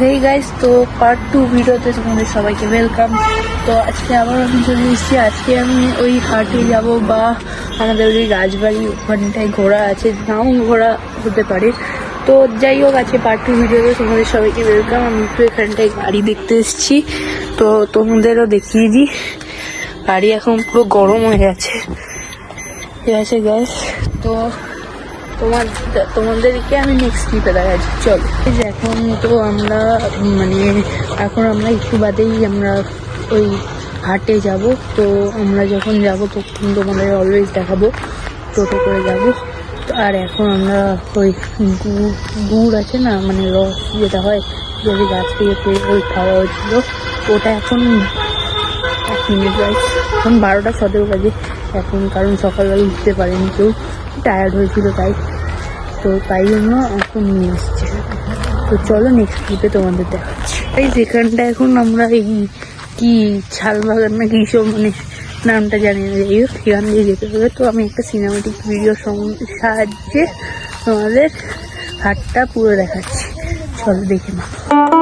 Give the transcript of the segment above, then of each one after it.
হেই guys তো part two ভিডিওতে তোমাদের সবাইকে ওয়েলকাম তো আজকে আবার আমি চলে এসেছি। আজকে আমি ওই হাটে যাব বা আমাদের ওই রাজবাড়ি ওখানটায় ঘোড়া আছে, নাও ঘোড়া হতে পারে। তো যাই হোক আছে পার্ট টু ভিডিওতে তোমাদের সবাইকে ওয়েলকাম আমি একটু এখানটায় গাড়ি দেখতে এসেছি। তো তোমাদেরও দেখিয়ে দিই। গাড়ি এখন পুরো গরম হয়ে গেছে। ঠিক আছে গ্যাস তো তোমার তোমাদেরকে আমি নেক্সট ক্লিপে দেখাচ্ছি। চলো। এখন তো আমরা মানে এখন আমরা একটু বাদেই আমরা ওই হাটে যাব। তো আমরা যখন যাব, তখন তোমাদের অলওয়েজ দেখাবো। টোটো করে যাব। আর এখন আমরা ওই গুড় আছে না মানে রস যেটা হয় যদি গাছ থেকে পেয়ে ওই খাওয়া হয়েছিল। ওটা এখন এক মিনিট এখন বারোটা সতেরো বাজে। এখন কারণ সকালবেলা উঠতে পারেনি কেউ। টায়ার্ড হয়েছিল তাই। তো তাই জন্য এখন নিয়ে আসছে। তো চলো নেক্সট ক্লিপে তোমাদের দেখাচ্ছি। এই যেখানটা এখন আমরা এই কি ছাল বাগান না কি সব মানে নামটা জানি না। যাই হোক, সেখান দিয়ে যেতে হবে। তো আমি একটা সিনেমাটিক ভিডিও সাহায্যে তোমাদের হাটটা পুরো দেখাচ্ছি। চলো দেখে নাও।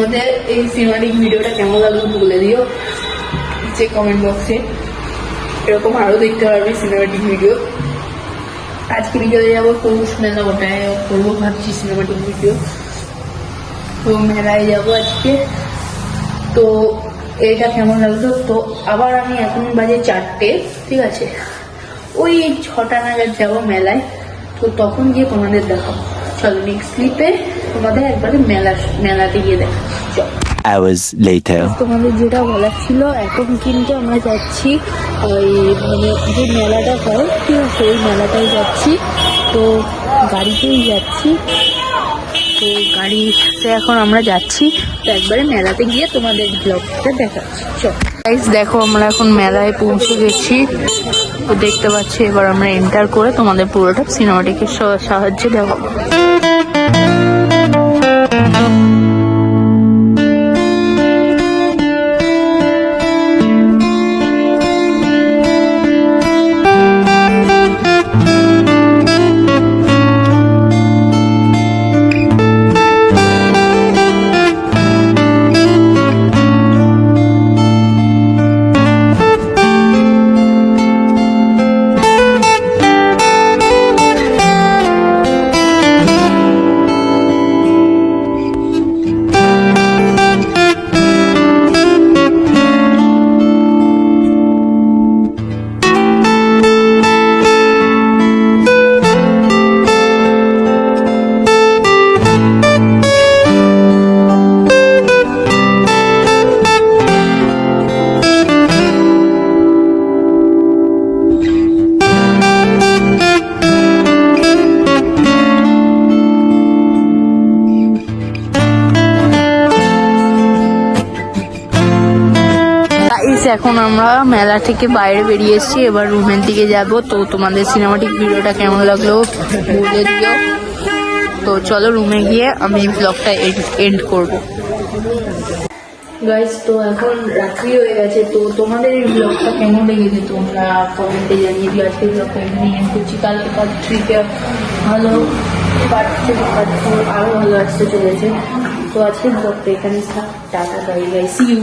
তোমাদের এই সিনেমাটিক ভিডিওটা কেমন লাগল বলে দিও। নিচে কমেন্ট বক্সে এরকম আরও দেখতে পারবে সিনেমাটিক ভিডিও আজকে বিকেলে যাব পৌষ মেলা ওটায় করব ভাবছি সিনেমাটিক ভিডিও তো মেলায় যাব আজকে। তো এটা কেমন লাগল? তো আবার আমি এখন বাজে চারটে, ঠিক আছে? ওই ছটা নাগাদ যাব মেলায়। তো তখন গিয়ে তোমাদের দেখাবো। চলো নেক্সট স্লিপে তোমাদের একবারে মেলা মেলাতে গিয়ে দেখা। চলো। Hours later. তোমাদের যেটা বলার ছিল এখন কিন্তু আমরা যাচ্ছি ওই মানে যে মেলাটা হয় ঠিক আছে ওই মেলাটায় যাচ্ছি। তো গাড়িতেই যাচ্ছি। তো গাড়িতে এখন আমরা যাচ্ছি। তো একবারে মেলাতে গিয়ে তোমাদের ব্লগটা দেখাচ্ছি। চল। গাইস দেখো আমরা এখন মেলায় পৌঁছে গেছি। তো দেখতে পাচ্ছি এবার আমরা এন্টার করে তোমাদের পুরোটা সিনেমাটিকের সাহায্যে দেখাবো। thank you গাইস এখন আমরা মেলা থেকে বাইরে বেরিয়ে এসেছি। এবার রুমের দিকে যাব। তো তোমাদের সিনেমাটিক ভিডিওটা কেমন লাগল বলে দিও। তো চলো রুমে গিয়ে আমি ব্লগটা এন্ড করব। গাইস তো এখন রাত্রি হয়ে গেছে। তো তোমাদের এই ব্লগটা কেমন লেগেছে তোমরা কমেন্টে জানিয়ে দিও। আজকে ব্লগটা এখানে এন্ড করছি। কালকে পার্ট থ্রিতে ভালো পার্ট থ্রি পার্ট ফোর আরও ভালো আসতে চলেছে। তো আজকে ব্লগটা এখানে tata bye bye see you